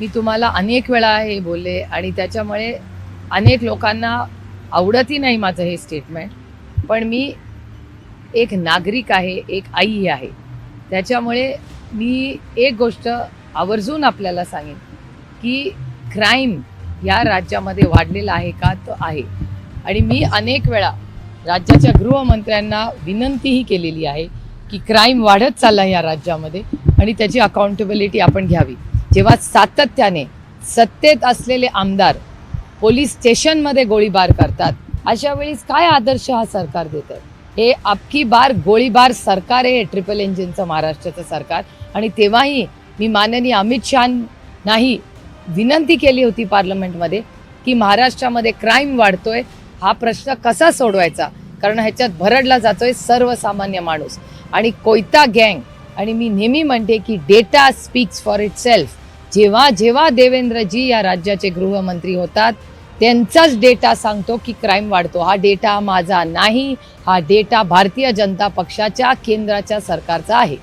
मी तुम्हाला अनेक वेळा हे बोलले आणि त्याच्यामुळे अनेक लोकांना आवडतही नाही माझं हे स्टेटमेंट पण मी एक नागरिक आहे एक आई आहे. त्याच्यामुळे मी एक गोष्ट आवर्जून आपल्याला सांगेन की क्राईम या राज्यामध्ये वाढलेला आहे का? तो आहे. आणि मी अनेक वेळा राज्याच्या गृहमंत्र्यांना विनंतीही केलेली आहे की क्राईम वाढत चालला या राज्यामध्ये आणि त्याची अकाउंटेबिलिटी आपण घ्यावी. जेव्हा सातत्याने सत्तेत असलेले आमदार पोलीस स्टेशनमध्ये गोळीबार करतात अशा वेळेस काय आदर्श हा सरकार देत? आहे हे अबकी बार गोळीबार सरकार आहे ट्रिपल इंजिनचं महाराष्ट्राचं सरकार. आणि तेव्हाही मी माननीय अमित शहानाही विनंती केली होती पार्लमेंटमध्ये की महाराष्ट्रामध्ये क्राईम वाढतोय हा प्रश्न कसा सोडवायचा? कारण ह्याच्यात भरडला जातोय सर्वसामान्य माणूस. आणि कोयता गँग आणि मी नेहमी म्हणते की data speaks for itself जेव्हा जेव्हा देवेंद्रजी या राज्याचे गृहमंत्री होतात त्यांचाच डेटा सांगतो की क्राईम वाढतो. हा डेटा माझा नाही हा डेटा भारतीय जनता पक्षाच्या केंद्राच्या सरकारचा आहे.